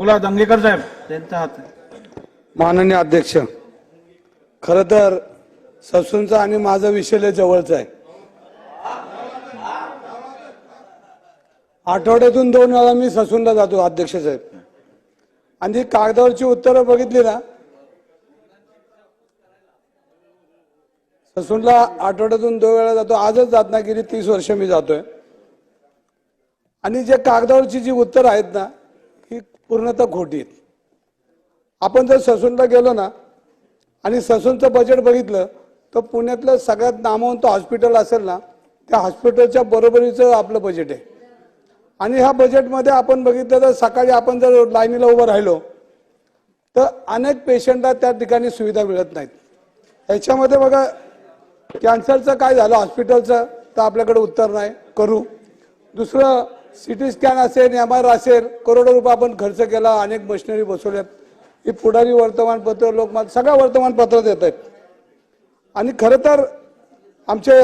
बोला दंगेकर साहेब. त्यांचा हात माननीय अध्यक्ष खर तर ससूनचा आणि माझा विषय लय जवळचा आहे. आठवड्यातून दोन वेळा मी ससूनला जातो अध्यक्ष साहेब. आणि ती कागदावरची उत्तरं बघितली ना ससूनला आठवड्यातून दोन वेळा जातो आजच जात नाही गेली तीस वर्ष मी जातोय. आणि जे कागदावरची जी उत्तरं आहेत ना ही पूर्णतः खोटी आपण जर ससूनला गेलो ना आणि ससूनचं बजेट बघितलं तर पुण्यातलं सगळ्यात नामवंत हॉस्पिटल असेल ना त्या हॉस्पिटलच्या बरोबरीचं आपलं बजेट आहे. आणि ह्या बजेटमध्ये आपण बघितलं तर सकाळी आपण जर लाईनीला उभं राहिलो तर अनेक पेशंटला त्या ठिकाणी सुविधा मिळत नाहीत. याच्यामध्ये बघा कॅन्सरचं काय झालं हॉस्पिटलचं तर आपल्याकडे उत्तर नाही. करू. दुसरं सिटी स्कॅन असेल एम आर असेल करोडो रुपये आपण खर्च केला अनेक मशिनरी बसवल्यात. ही पुढारी वर्तमानपत्र लोकमत सगळ्या वर्तमानपत्रात येत आहेत. आणि खरं तर आमचे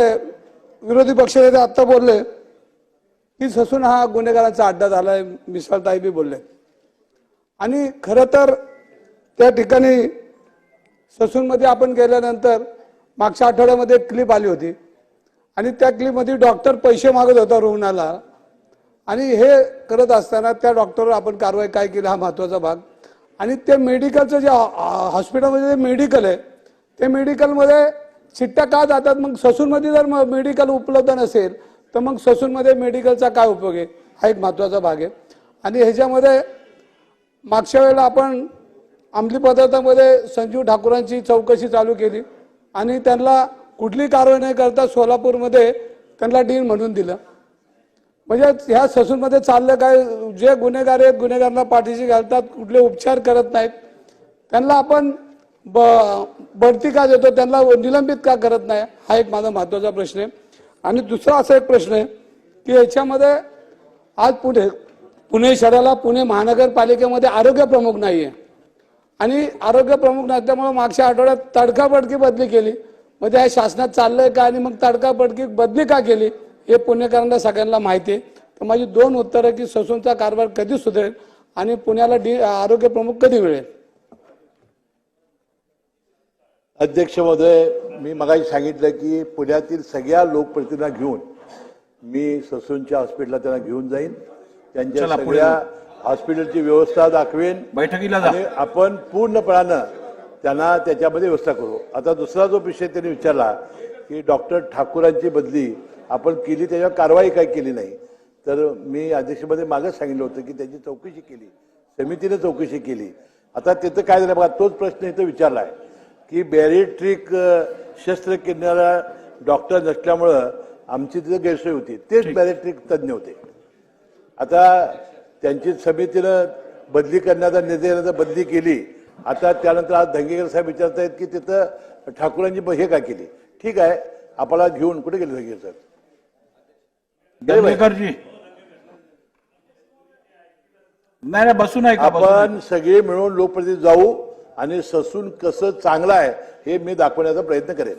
विरोधी पक्षनेते आत्ता बोलले की ससून हा गुन्हेगारांचा अड्डा झाला आहे मिसाळताई बी बोलले. आणि खरं तर त्या ठिकाणी ससूनमध्ये आपण गेल्यानंतर मागच्या आठवड्यामध्ये क्लिप आली होती. आणि त्या क्लिपमध्ये डॉक्टर पैसे मागत होता रुग्णाला. आणि हे करत असताना त्या डॉक्टरवर आपण कारवाई काय केली हा महत्त्वाचा भाग. आणि ते मेडिकलचं जे हॉस्पिटलमध्ये जे मेडिकल आहे ते मेडिकलमध्ये चिठ्ठ्या का जातात? मग ससूनमध्ये जर मेडिकल उपलब्ध नसेल तर मग ससूनमध्ये मेडिकलचा काय उपयोग आहे? हा एक महत्त्वाचा भाग आहे. आणि ह्याच्यामध्ये मागच्या वेळेला आपण अंमली पदार्थामध्ये संजीव ठाकूरांची चौकशी चालू केली. आणि त्यांना कुठली कारवाई न करता सोलापूरमध्ये त्यांना डीन म्हणून दिलं. म्हणजे ह्या ससूनमध्ये चाललं काय जे गुन्हेगार आहेत गुन्हेगारांना पाठीशी घालतात कुठले उपचार करत नाहीत. त्यांना आपण ब बढती का देतो त्यांना निलंबित का करत नाही हा एक माझा महत्त्वाचा प्रश्न आहे. आणि दुसरा असा एक प्रश्न आहे की याच्यामध्ये आज पुढे पुणे शहराला पुणे महानगरपालिकेमध्ये आरोग्य प्रमुख नाही आहे आणि आरोग्य प्रमुख नसल्यामुळे मागच्या आठवड्यात तडकाबडकी बदली केली. म्हणजे हे शासनात चाललंय का आणि मग तडकाबडकी बदली का केली? हे पुणेकरांना सगळ्यांना माहिती आहे. तर माझी दोन उत्तरं की ससूनचा कारभार कधी सुधरेल आणि पुण्याला डी आरोग्य प्रमुख कधी मिळेल? अध्यक्ष महोदय मी मगाशी सांगितलं की पुण्यातील सगळ्या लोकप्रतिनिधींना घेऊन मी ससूनच्या हॉस्पिटलला त्यांना घेऊन जाईन. त्यांच्या सगळ्या हॉस्पिटलची व्यवस्था दाखवेन. बैठकीला आपण पूर्णपणानं त्यांना त्याच्यामध्ये व्यवस्था करू. आता दुसरा जो विषय त्यांनी विचारला की डॉक्टर ठाकूरांची बदली आपण केली त्याच्यावर कारवाई काय केली नाही. तर मी अध्यक्षमध्ये मागच सांगितलं होतं की त्याची चौकशी केली. समितीने चौकशी केली. आता तिथं काय झालं बघा तोच प्रश्न इथं विचारला आहे की बॅरिट्रिक शस्त्रक्रियाला डॉक्टर नसल्यामुळं आमची तिथं गैरसोय होती. तेच बॅरिट्रिक तज्ज्ञ होते. आता त्यांची समितीनं बदली करण्याचा निर्णय घेण्याचा बदली केली. आता त्यानंतर आज धंगेकर साहेब विचारत आहेत की तिथं ठाकूरांची हे का केली? ठीक आहे आपल्याला घेऊन कुठे गेले धंगेकर साहेब? दंगेकरजी नाही नाही बसू नाही आपण सगळे मिळून लोकप्रतिनिधी जाऊ आणि ससून कसं चांगलं आहे हे मी दाखवण्याचा प्रयत्न करेन.